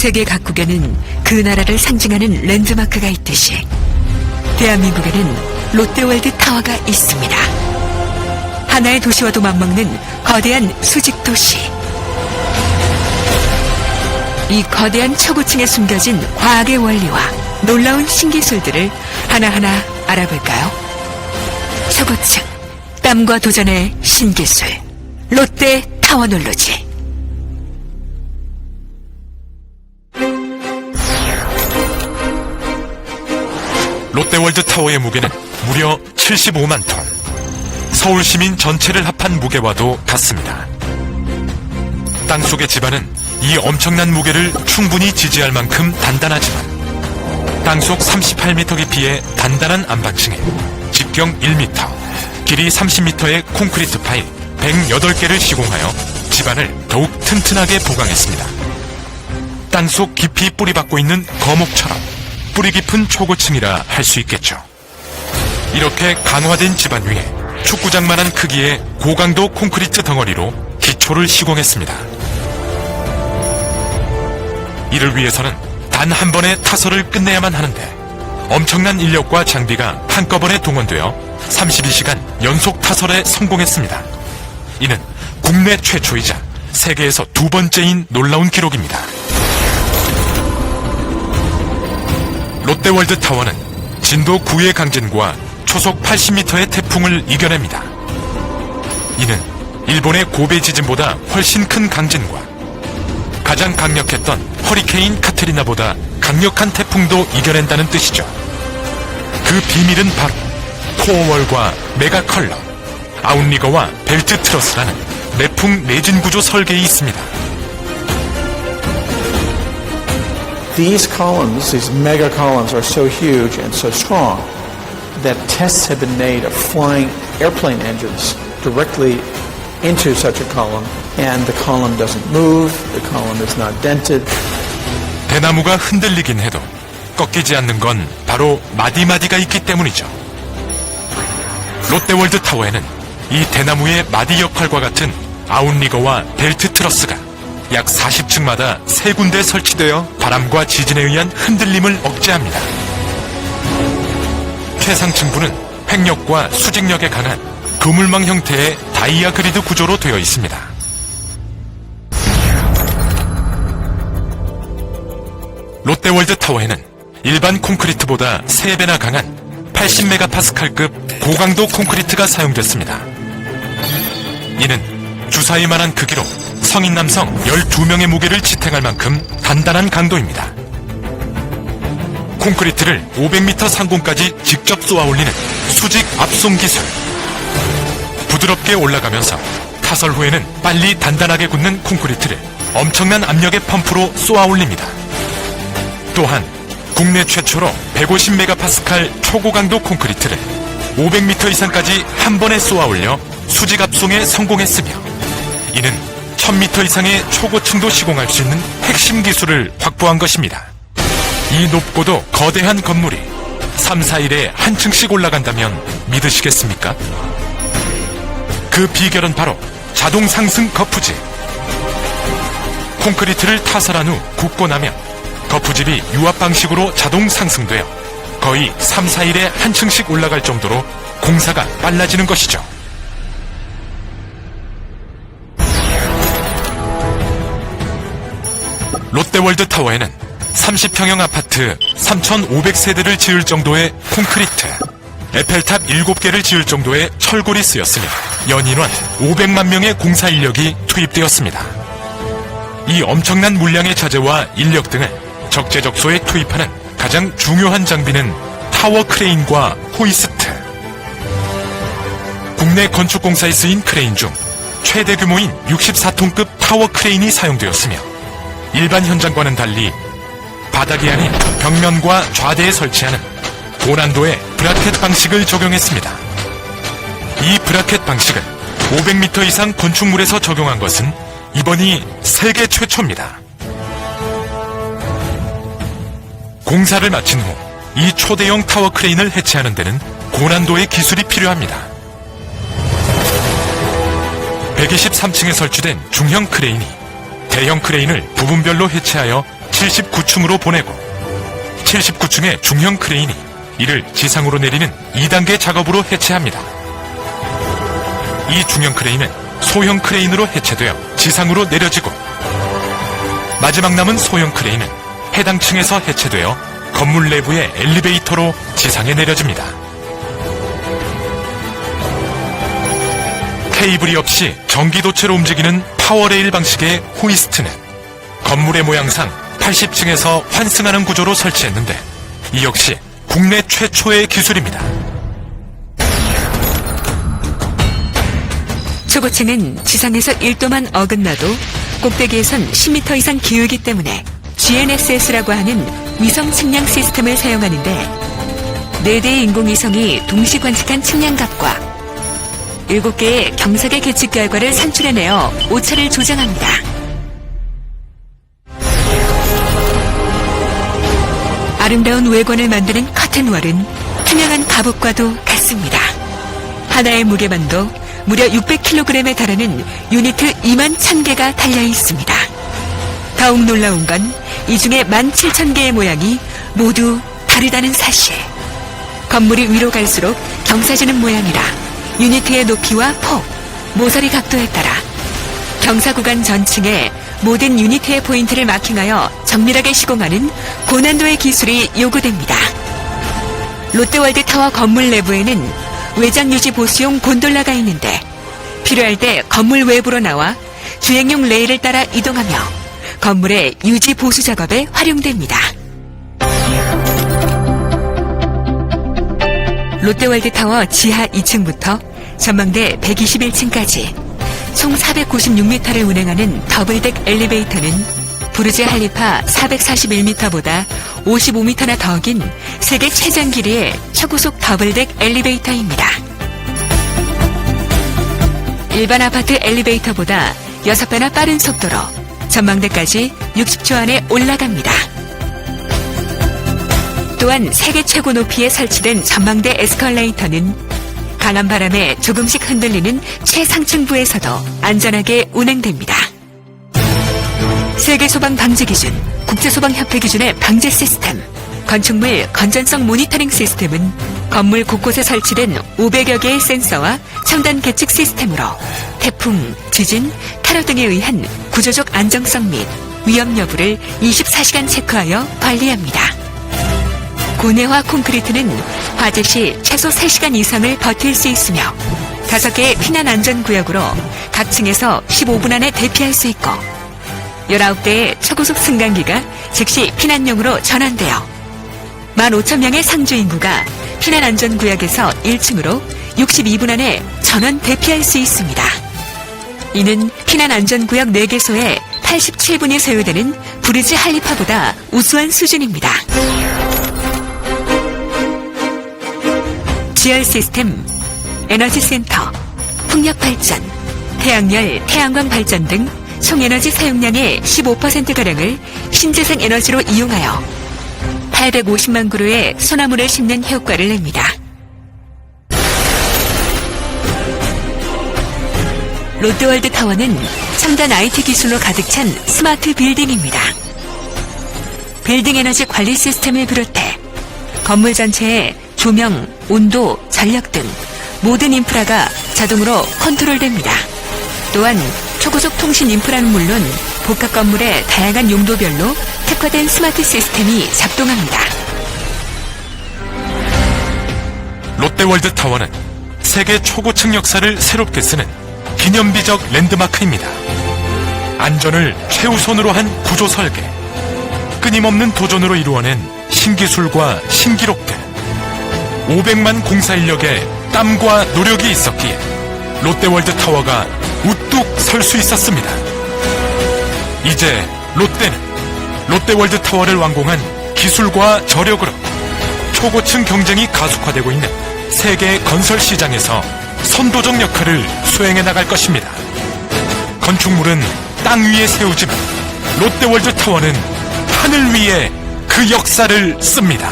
세계 각국에는 그 나라를 상징하는 랜드마크가 있듯이 대한민국에는 롯데월드 타워가 있습니다. 하나의 도시와도 맞먹는 거대한 수직 도시. 이 거대한 초고층에 숨겨진 과학의 원리와 놀라운 신기술들을 하나하나 알아볼까요? 초고층, 땀과 도전의 신기술, 롯데 타워놀로지. 롯데월드 타워의 무게는 무려 75만 톤. 서울 시민 전체를 합한 무게와도 같습니다. 땅속의 집안은 이 엄청난 무게를 충분히 지지할 만큼 단단하지만 땅속 38m 깊이의 단단한 안방층에 직경 1m, 길이 30m의 콘크리트 파일 108개를 시공하여 집안을 더욱 튼튼하게 보강했습니다. 땅속 깊이 뿌리박고 있는 거목처럼 뿌리 깊은 초고층이라 할 수 있겠죠. 이렇게 강화된 집안 위에 축구장만한 크기의 고강도 콘크리트 덩어리로 기초를 시공했습니다. 이를 위해서는 단 한 번의 타설을 끝내야만 하는데 엄청난 인력과 장비가 한꺼번에 동원되어 32시간 연속 타설에 성공했습니다. 이는 국내 최초이자 세계에서 두 번째인 놀라운 기록입니다. 롯데월드 타워는 진도 9의 강진과 초속 80m의 태풍을 이겨냅니다. 이는 일본의 고베 지진보다 훨씬 큰 강진과 가장 강력했던 허리케인 카트리나보다 강력한 태풍도 이겨낸다는 뜻이죠. 그 비밀은 바로 코어월과 메가 컬러, 아웃리거와 벨트 트러스라는 매풍 내진 구조 설계에 있습니다. These columns, these mega columns, are so huge and so strong that tests have been made of flying airplane engines directly into such a column, and the column doesn't move, the column is not dented. 대나무가 흔들리긴 해도 꺾이지 않는 건 바로 마디마디가 있기 때문이죠. 롯데월드 타워에는 이 대나무의 마디 역할과 같은 아웃리거와 벨트 트러스가 약 40층마다 세 군데 설치되어 바람과 지진에 의한 흔들림을 억제합니다. 최상층부는 횡력과 수직력에 강한 그물망 형태의 다이아 그리드 구조로 되어 있습니다. 롯데월드 타워에는 일반 콘크리트보다 3배나 강한 80메가파스칼급 고강도 콘크리트가 사용됐습니다. 이는 주사위 만한 크기로 성인 남성 12명의 무게를 지탱할 만큼 단단한 강도입니다. 콘크리트를 500m 상공까지 직접 쏘아 올리는 수직 압송 기술. 부드럽게 올라가면서 타설 후에는 빨리 단단하게 굳는 콘크리트를 엄청난 압력의 펌프로 쏘아 올립니다. 또한 국내 최초로 150메가파스칼 초고강도 콘크리트를 500m 이상까지 한 번에 쏘아 올려 수직 압송에 성공했으며 이는 1000m 이상의 초고층도 시공할 수 있는 핵심 기술을 확보한 것입니다. 이 높고도 거대한 건물이 3, 4일에 한 층씩 올라간다면 믿으시겠습니까? 그 비결은 바로 자동 상승 거푸집. 콘크리트를 타설한 후 굽고 나면 거푸집이 유압 방식으로 자동 상승되어 거의 3, 4일에 한 층씩 올라갈 정도로 공사가 빨라지는 것이죠. 롯데월드 타워에는 30평형 아파트 3,500세대를 지을 정도의 콘크리트, 에펠탑 7개를 지을 정도의 철골이 쓰였으며 연인원 500만 명의 공사 인력이 투입되었습니다. 이 엄청난 물량의 자재와 인력 등을 적재적소에 투입하는 가장 중요한 장비는 타워 크레인과 호이스트. 국내 건축공사에 쓰인 크레인 중 최대 규모인 64톤급 타워 크레인이 사용되었으며 일반 현장과는 달리 바닥이 아닌 벽면과 좌대에 설치하는 고난도의 브라켓 방식을 적용했습니다. 이 브라켓 방식을 500m 이상 건축물에서 적용한 것은 이번이 세계 최초입니다. 공사를 마친 후 이 초대형 타워 크레인을 해체하는 데는 고난도의 기술이 필요합니다. 123층에 설치된 중형 크레인이 대형 크레인을 부분별로 해체하여 79층으로 보내고 79층의 중형 크레인이 이를 지상으로 내리는 2단계 작업으로 해체합니다. 이 중형 크레인은 소형 크레인으로 해체되어 지상으로 내려지고 마지막 남은 소형 크레인은 해당 층에서 해체되어 건물 내부의 엘리베이터로 지상에 내려집니다. 케이블이 없이 전기도체로 움직이는 파워레일 방식의 호이스트는 건물의 모양상 80층에서 환승하는 구조로 설치했는데 이 역시 국내 최초의 기술입니다. 초고층은 지상에서 1도만 어긋나도 꼭대기에선 10m 이상 기울기 때문에 GNSS라고 하는 위성 측량 시스템을 사용하는데 4대의 인공위성이 동시 관측한 측량값과 7개의 경사계 계측 결과를 산출해내어 오차를 조정합니다. 아름다운 외관을 만드는 커튼월은 투명한 갑옷과도 같습니다. 하나의 무게만도 무려 600kg에 달하는 유니트 2만 1000개가 달려 있습니다. 더욱 놀라운 건 이 중에 17,000개의 모양이 모두 다르다는 사실. 건물이 위로 갈수록 경사지는 모양이라 유니트의 높이와 폭, 모서리 각도에 따라 경사 구간 전층에 모든 유니트의 포인트를 마킹하여 정밀하게 시공하는 고난도의 기술이 요구됩니다. 롯데월드 타워 건물 내부에는 외장 유지 보수용 곤돌라가 있는데 필요할 때 건물 외부로 나와 주행용 레일을 따라 이동하며 건물의 유지 보수 작업에 활용됩니다. 롯데월드 타워 지하 2층부터 전망대 121층까지 총 496m를 운행하는 더블덱 엘리베이터는 부르즈 할리파 441m보다 55m나 더 긴 세계 최장 길이의 초고속 더블덱 엘리베이터입니다. 일반 아파트 엘리베이터보다 6배나 빠른 속도로 전망대까지 60초 안에 올라갑니다. 또한 세계 최고 높이에 설치된 전망대 에스컬레이터는 강한 바람에 조금씩 흔들리는 최상층부에서도 안전하게 운행됩니다. 세계 소방 방지 기준, 국제 소방 협회 기준의 방지 시스템, 건축물 건전성 모니터링 시스템은 건물 곳곳에 설치된 500여 개의 센서와 첨단 계측 시스템으로 태풍, 지진, 테러 등에 의한 구조적 안정성 및 위험 여부를 24시간 체크하여 관리합니다. 고내화 콘크리트는 화재 시 최소 3시간 이상을 버틸 수 있으며 5개의 피난 안전 구역으로 각 층에서 15분 안에 대피할 수 있고 19대의 초고속 승강기가 즉시 피난용으로 전환되어 15,000명의 상주 인구가 피난 안전 구역에서 1층으로 62분 안에 전원 대피할 수 있습니다. 이는 피난 안전 구역 4개소에 87분이 소요되는 부르즈 할리파보다 우수한 수준입니다. 지열 시스템, 에너지 센터, 풍력 발전, 태양열, 태양광 발전 등 총 에너지 사용량의 15%가량을 신재생 에너지로 이용하여 850만 그루의 소나무를 심는 효과를 냅니다. 롯데월드 타워는 첨단 IT 기술로 가득 찬 스마트 빌딩입니다. 빌딩 에너지 관리 시스템을 비롯해 건물 전체에 조명, 온도, 전력 등 모든 인프라가 자동으로 컨트롤됩니다. 또한 초고속 통신 인프라는 물론 복합 건물의 다양한 용도별로 특화된 스마트 시스템이 작동합니다. 롯데월드 타워는 세계 초고층 역사를 새롭게 쓰는 기념비적 랜드마크입니다. 안전을 최우선으로 한 구조 설계, 끊임없는 도전으로 이루어낸 신기술과 신기록들, 500만 공사 인력의 땀과 노력이 있었기에 롯데월드 타워가 우뚝 설 수 있었습니다. 이제 롯데는 롯데월드 타워를 완공한 기술과 저력으로 초고층 경쟁이 가속화되고 있는 세계 건설 시장에서 선도적 역할을 수행해 나갈 것입니다. 건축물은 땅 위에 세우지만 롯데월드 타워는 하늘 위에 그 역사를 씁니다.